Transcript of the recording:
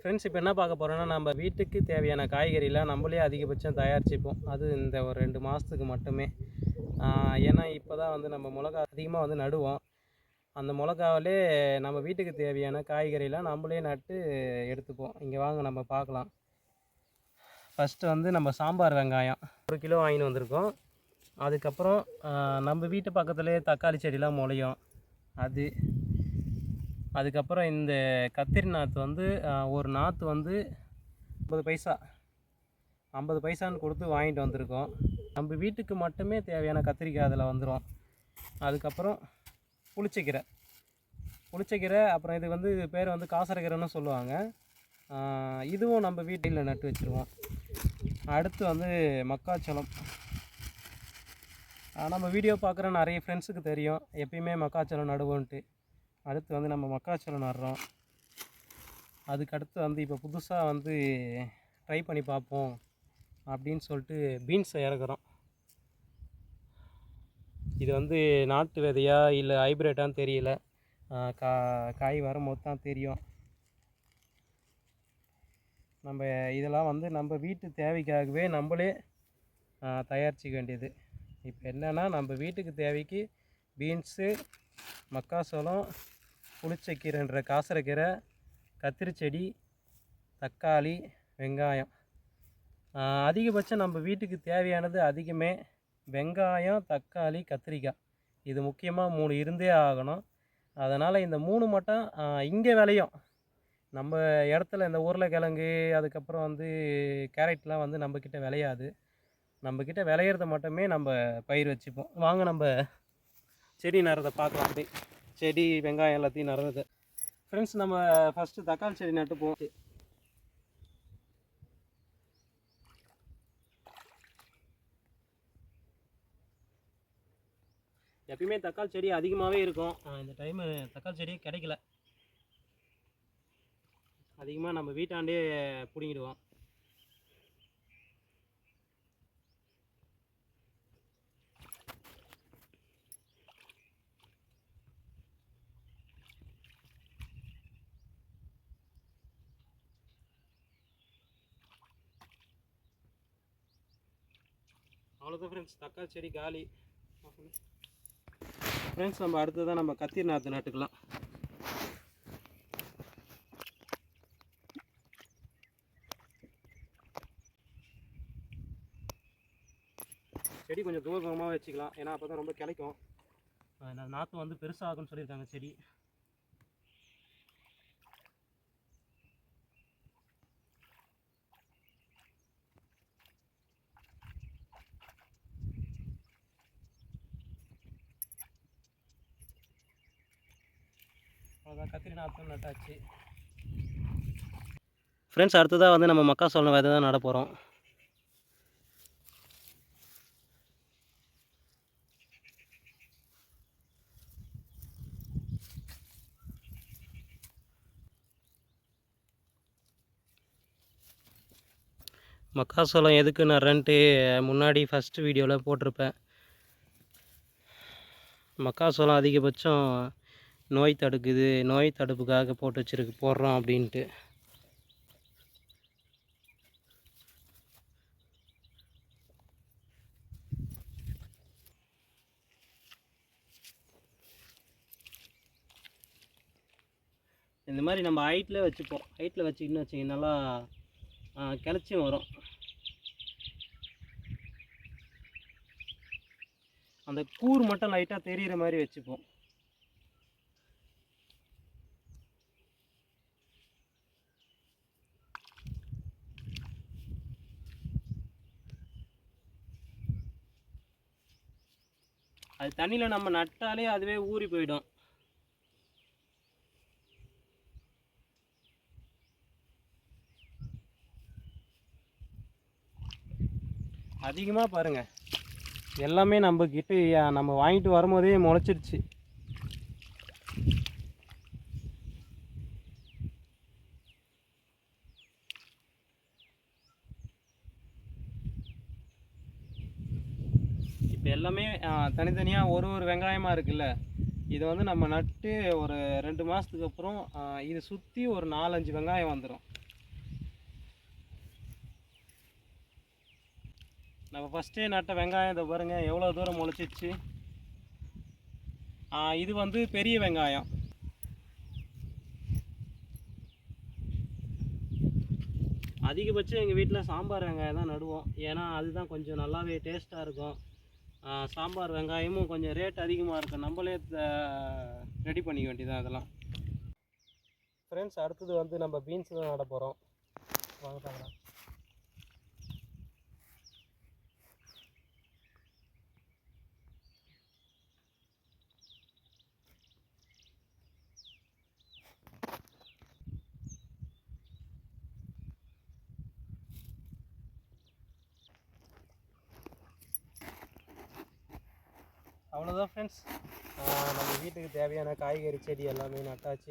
Friends இப்போ என்ன பார்க்க போகிறோன்னா நம்ம வீட்டுக்கு தேவையான காய்கறிலாம் நம்மளே அதிகபட்சம் தயாரிச்சுப்போம். அது இந்த ஒரு ரெண்டு மாதத்துக்கு மட்டுமே. ஏன்னா இப்போ தான் வந்து நம்ம மிளகா அதிகமாக வந்து நடுவோம். அந்த மிளகாவிலே நம்ம வீட்டுக்கு தேவையான காய்கறிலாம் நம்மளே நட்டு எடுத்துப்போம். இங்கே வாங்க நம்ம பார்க்கலாம். ஃபஸ்ட்டு வந்து நம்ம சாம்பார் வெங்காயம். ஒரு கிலோ வாங்கின்னு வந்திருக்கோம். அதுக்கப்புறம் நம்ம வீட்டு பக்கத்துலேயே தக்காளி செடிலாம் முளையும். அது அதுக்கப்புறம் இந்த கத்திரி நாற்று வந்து ஒரு நாற்று வந்து ஐம்பது பைசா. ஐம்பது பைசான்னு கொடுத்து வாங்கிட்டு வந்திருக்கோம். நம்ம வீட்டுக்கு மட்டுமே தேவையான கத்திரிக்காய் அதில் வந்துடும் அதுக்கப்புறம் புளிச்சக்கீரை. புளிச்சக்கீரை அப்புறம் இது வந்து இது பேர் வந்து காசரக்கீரைன்னு சொல்லுவாங்க. இதுவும் நம்ம வீட்டில் நட்டு வச்சுருவோம். அடுத்து வந்து மக்காச்சோளம். நம்ம வீடியோ பார்க்குற நிறைய ஃப்ரெண்ட்ஸுக்கு தெரியும். எப்பயுமே மக்காச்சோளம் நடுவோன்ட்டு. அடுத்து வந்து நம்ம மக்காச்சோளம் நடுறோம். அதுக்கு அடுத்து வந்து இப்போ புதுசாக வந்து ட்ரை பண்ணி பார்ப்போம் அப்படின்னு சொல்லிட்டு பீன்ஸை இறக்குறோம். இது வந்து நாட்டு விதையா இல்லை ஹைப்ரிட்டான்னு தெரியல. கா காய் வரும்போது தான் தெரியும். நம்ம இதெல்லாம் வந்து நம்ம வீட்டு தேவைக்காகவே நம்மளே தயாரிச்சிக்க தயாரிச்சுக்க வேண்டியது. இப்போ என்னென்னா நம்ம வீட்டுக்கு தேவைக்கு பீன்ஸு மக்காசோளம் புளிச்சக்கீரைன்ற காசரக்கீரை கத்திரி செடி தக்காளி வெங்காயம். அதிகபட்சம் நம்ம வீட்டுக்கு தேவையானது அதிகமே வெங்காயம் தக்காளி கத்திரிக்காய். இது முக்கியமாக மூணு இருந்தே ஆகணும். அதனால் இந்த மூணு மட்டும் இங்கே விளையும். நம்ம இடத்துல இந்த உருளைக்கிழங்கு அதுக்கப்புறம் வந்து கேரட்லாம் வந்து நம்மக்கிட்ட விளையாது. நம்மக்கிட்ட விளையிறத மட்டுமே நம்ம பயிர் வச்சுப்போம். வாங்க நம்ம செடி நேரத்தை பார்க்கலாம். அப்படி செடி வெங்காயம் எல்லாத்தையும் நடுறது. ஃப்ரெண்ட்ஸ் நம்ம ஃபஸ்ட்டு தக்காளி செடி நட்டுப்போம். எப்பயுமே தக்காளி செடி அதிகமாகவே இருக்கும். இந்த டைமு தக்காளி செடியே கிடைக்கல. அதிகமாக நம்ம வீட்டாண்டே பிடிங்கிடுவோம். அவ்வளோதான் ஃப்ரெண்ட்ஸ் தக்காளி செடி காலி. ஃப்ரெண்ட்ஸ் நம்ம அடுத்ததான் நம்ம கத்திரி நாற்று நட்டுக்கலாம். செடி கொஞ்சம் தூரமாக வச்சுக்கலாம். ஏன்னா அப்போ தான் ரொம்ப கிடைக்கும் நாற்று வந்து பெருசாகும்னு சொல்லியிருக்காங்க செடி. அவ்வளோதான் கத்திரி நட்டாச்சு. ஃப்ரெண்ட்ஸ் அடுத்ததாக வந்து நம்ம மக்காசோளம் விதை தான் நட போகிறோம் மக்காசோளம் எதுக்கு ரெண்டு முன்னாடி ஃபஸ்ட்டு வீடியோவில் போட்டிருப்பேன். மக்காசோளம் அதிகபட்சம் நோய் தடுக்குது நோய் தடுப்புக்காக போட்டு வச்சுருக்கு போடுறோம் அப்படின்ட்டு. இந்த மாதிரி நம்ம ஹைட்டில் வச்சுப்போம். ஹைட்டில் வச்சுக்கின்னு வச்சிங்க நல்லா கிளச்சியும் வரும். அந்த கூர் மட்டும் லைட்டாக தெரிகிற மாதிரி வச்சுப்போம். அது தண்ணியில் நம்ம நட்டாலே அதுவே ஊறி போயிடும். அதிகமாக பாருங்கள் எல்லாமே நம்ம கிட்ட நம்ம வாங்கிட்டு வரும்போதே முளைச்சிருச்சு. இப்போ எல்லாமே தனித்தனியாக ஒரு ஒரு வெங்காயமாக இருக்குல்ல? இதை வந்து நம்ம நட்டு ஒரு ரெண்டு மாதத்துக்கு அப்புறம் இது சுற்றி ஒரு நாலஞ்சு வெங்காயம் வந்துடும் நம்ம ஃபஸ்ட்டே நட்ட வெங்காயம் இதை பாருங்கள் எவ்வளோ தூரம் முளைச்சிச்சு? இது வந்து பெரிய வெங்காயம். அதிகபட்சம் எங்கள் வீட்டில் சாம்பார் வெங்காயம் தான் நடுவோம். ஏன்னா அதுதான் கொஞ்சம் நல்லாவே டேஸ்ட்டாக இருக்கும். சாம்பார் வெங்காயமும் கொஞ்சம் ரேட் அதிகமாக இருக்குது நம்மளே ரெடி பண்ணிக்க வேண்டியதான் அதெல்லாம். ஃப்ரெண்ட்ஸ் அடுத்தது வந்து நம்ம பீன்ஸ் தான் நட போகிறோம் வாங்க அவ்வளோதான் ஃப்ரெண்ட்ஸ் நம்ம வீட்டுக்கு தேவையான காய்கறி செடி எல்லாமே நட்டாச்சு.